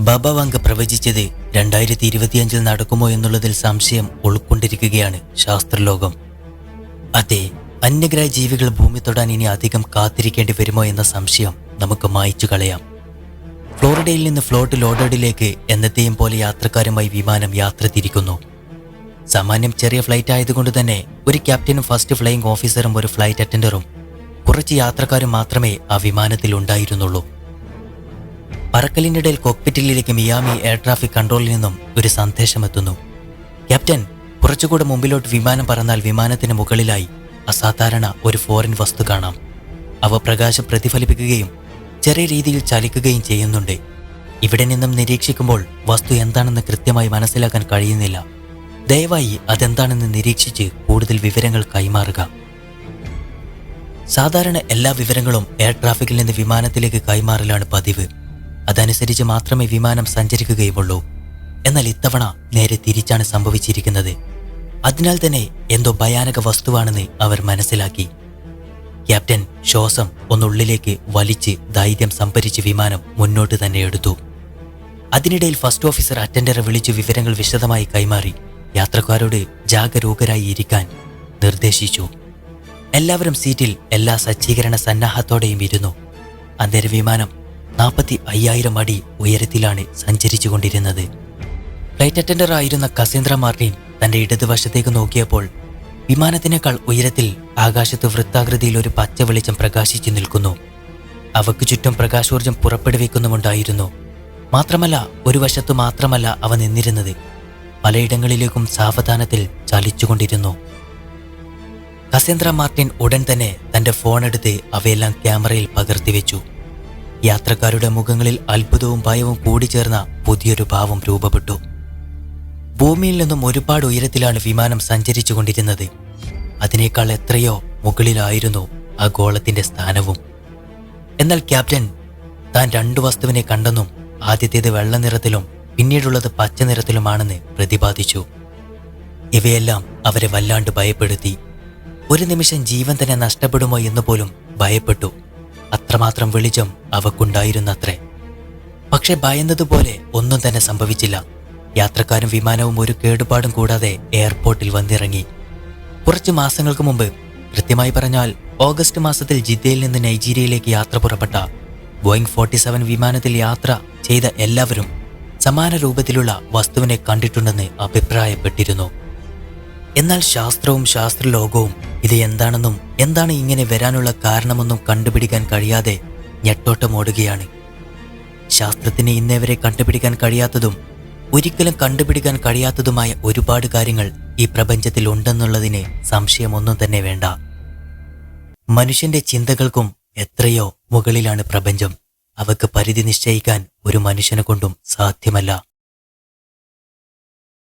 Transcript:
ബബ Vanga പ്രവചിച്ചത് രണ്ടായിരത്തി ഇരുപത്തിയഞ്ചിൽ നടക്കുമോ എന്നുള്ളതിൽ സംശയം ഉൾക്കൊണ്ടിരിക്കുകയാണ് ശാസ്ത്രലോകം. അതെ അന്യഗ്രഹ ജീവികൾ ഭൂമി തൊടാൻ ഇനി അധികം കാത്തിരിക്കേണ്ടി വരുമോ എന്ന സംശയം നമുക്ക് മായ്ച്ചു കളയാം. ഫ്ലോറിഡയിൽ നിന്ന് ഫ്ലോട്ട് ലോഡഡിലേക്ക് എന്നത്തെയും പോലെ യാത്രക്കാരുമായി വിമാനം യാത്ര തിരിക്കുന്നു. സാമാന്യം ചെറിയ ഫ്ലൈറ്റ് ആയതുകൊണ്ട് തന്നെ ഒരു ക്യാപ്റ്റനും ഫസ്റ്റ് ഫ്ലൈയിങ് ഓഫീസറും ഒരു ഫ്ലൈറ്റ് അറ്റൻഡറും കുറച്ച് യാത്രക്കാരും മാത്രമേ ആ വിമാനത്തിൽ ഉണ്ടായിരുന്നുള്ളൂ. പറക്കലിനിടയിൽ കോക്പിറ്റിലേക്ക് മിയാമി എയർ ട്രാഫിക് കൺട്രോളിൽ നിന്നും ഒരു സന്ദേശമെത്തുന്നു. ക്യാപ്റ്റൻ കുറച്ചുകൂടെ മുമ്പിലോട്ട് വിമാനം പറന്നാൽ വിമാനത്തിന് മുകളിലായി അസാധാരണ ഒരു ഫോറിൻ വസ്തു കാണാം. അവ പ്രകാശം പ്രതിഫലിപ്പിക്കുകയും ചെറിയ രീതിയിൽ ചലിക്കുകയും ചെയ്യുന്നുണ്ട്. ഇവിടെ നിന്നും നിരീക്ഷിക്കുമ്പോൾ വസ്തു എന്താണെന്ന് കൃത്യമായി മനസ്സിലാക്കാൻ കഴിയുന്നില്ല. ദയവായി അതെന്താണെന്ന് നിരീക്ഷിച്ച് കൂടുതൽ വിവരങ്ങൾ കൈമാറുക. സാധാരണ എല്ലാ വിവരങ്ങളും എയർ ട്രാഫിക്കിൽ നിന്ന് വിമാനത്തിലേക്ക് കൈമാറലാണ് പതിവ്. അതനുസരിച്ച് മാത്രമേ വിമാനം സഞ്ചരിക്കുകയുമുള്ളൂ എന്നാൽ ഇത്തവണ നേരെ തിരിച്ചാണ് സംഭവിച്ചിരിക്കുന്നത്. അതിനാൽ തന്നെ എന്തോ ഭയാനക വസ്തുവാണെന്ന് അവർ മനസ്സിലാക്കി. ക്യാപ്റ്റൻ ശ്വാസം ഒന്നുള്ളിലേക്ക് വലിച്ച് ധൈര്യം സംഭരിച്ച് വിമാനം മുന്നോട്ട് തന്നെ എടുത്തു. അതിനിടയിൽ ഫസ്റ്റ് ഓഫീസർ അറ്റൻഡറെ വിളിച്ചു വിവരങ്ങൾ വിശദമായി കൈമാറി. യാത്രക്കാരോട് ജാഗരൂകരായി ഇരിക്കാൻ നിർദ്ദേശിച്ചു. എല്ലാവരും സീറ്റിൽ എല്ലാ സജ്ജീകരണ സന്നാഹത്തോടെയും ഇരുന്നു. അന്തര വിമാനം നാൽപ്പത്തി അയ്യായിരം അടി ഉയരത്തിലാണ് സഞ്ചരിച്ചു കൊണ്ടിരുന്നത് ഫ്ലൈറ്റ് അറ്റൻഡർ ആയിരുന്ന കസേന്ദ്ര മാർട്ടിൻ തന്റെ ഇടതുവശത്തേക്ക് നോക്കിയപ്പോൾ വിമാനത്തിനേക്കാൾ ഉയരത്തിൽ ആകാശത്ത് വൃത്താകൃതിയിൽ ഒരു പച്ച വെളിച്ചം പ്രകാശിച്ചു നിൽക്കുന്നു. അവക്ക് ചുറ്റും പ്രകാശോർജം പുറപ്പെടുവിക്കുന്നുമുണ്ടായിരുന്നു. മാത്രമല്ല ഒരു വശത്തു മാത്രമല്ല അവ നിന്നിരുന്നത്. പലയിടങ്ങളിലേക്കും സാവധാനത്തിൽ ചലിച്ചുകൊണ്ടിരുന്നു. കസേന്ദ്ര മാർട്ടിൻ ഉടൻ തന്നെ തന്റെ ഫോണെടുത്ത് അവയെല്ലാം ക്യാമറയിൽ പകർത്തിവെച്ചു. യാത്രക്കാരുടെ മുഖങ്ങളിൽ അത്ഭുതവും ഭയവും കൂടിച്ചേർന്ന പുതിയൊരു ഭാവം രൂപപ്പെട്ടു. ഭൂമിയിൽ നിന്നും ഒരുപാട് ഉയരത്തിലാണ് വിമാനം സഞ്ചരിച്ചുകൊണ്ടിരുന്നത്. അതിനേക്കാൾ എത്രയോ മുകളിലായിരുന്നു ആ ഗോളത്തിന്റെ സ്ഥാനവും. എന്നാൽ ക്യാപ്റ്റൻ താൻ രണ്ടു വസ്തുവിനെ കണ്ടെന്നും ആദ്യത്തേത് വെള്ള നിറത്തിലും പിന്നീടുള്ളത് പച്ച നിറത്തിലുമാണെന്ന് പ്രതിപാദിച്ചു. ഇവയെല്ലാം അവരെ വല്ലാണ്ട് ഭയപ്പെടുത്തി. ഒരു നിമിഷം ജീവൻ തന്നെ നഷ്ടപ്പെടുമോ എന്ന് പോലും ഭയപ്പെട്ടു. അത്രമാത്രം വെളിച്ചം അവക്കുണ്ടായിരുന്നത്രേ. പക്ഷെ ഭയന്നതുപോലെ ഒന്നും തന്നെ സംഭവിച്ചില്ല. യാത്രക്കാരും വിമാനവും ഒരു കേടുപാടും കൂടാതെ എയർപോർട്ടിൽ വന്നിറങ്ങി. കുറച്ച് മാസങ്ങൾക്ക് മുമ്പ് കൃത്യമായി പറഞ്ഞാൽ ഓഗസ്റ്റ് മാസത്തിൽ ജിദ്ദയിൽ നിന്ന് നൈജീരിയയിലേക്ക് യാത്ര പുറപ്പെട്ട ബോയിങ് ഫോർട്ടി സെവൻ വിമാനത്തിൽ യാത്ര ചെയ്ത എല്ലാവരും സമാന രൂപത്തിലുള്ള വസ്തുവിനെ കണ്ടിട്ടുണ്ടെന്ന് അഭിപ്രായപ്പെട്ടിരുന്നു. എന്നാൽ ശാസ്ത്രവും ശാസ്ത്രലോകവും ഇത് എന്താണെന്നും എന്താണ് ഇങ്ങനെ വരാനുള്ള കാരണമെന്നും കണ്ടുപിടിക്കാൻ കഴിയാതെ ഞെട്ടോട്ടമോടുകയാണ് ശാസ്ത്രത്തിന് ഇന്നേവരെ കണ്ടുപിടിക്കാൻ കഴിയാത്തതും ഒരിക്കലും കണ്ടുപിടിക്കാൻ കഴിയാത്തതുമായ ഒരുപാട് കാര്യങ്ങൾ ഈ പ്രപഞ്ചത്തിൽ ഉണ്ടെന്നുള്ളതിന് സംശയമൊന്നും തന്നെ വേണ്ട. മനുഷ്യന്റെ ചിന്തകൾക്കും എത്രയോ മുകളിലാണ് പ്രപഞ്ചം. അവക്ക് പരിധി നിശ്ചയിക്കാൻ ഒരു മനുഷ്യനെ കൊണ്ടും സാധ്യമല്ല.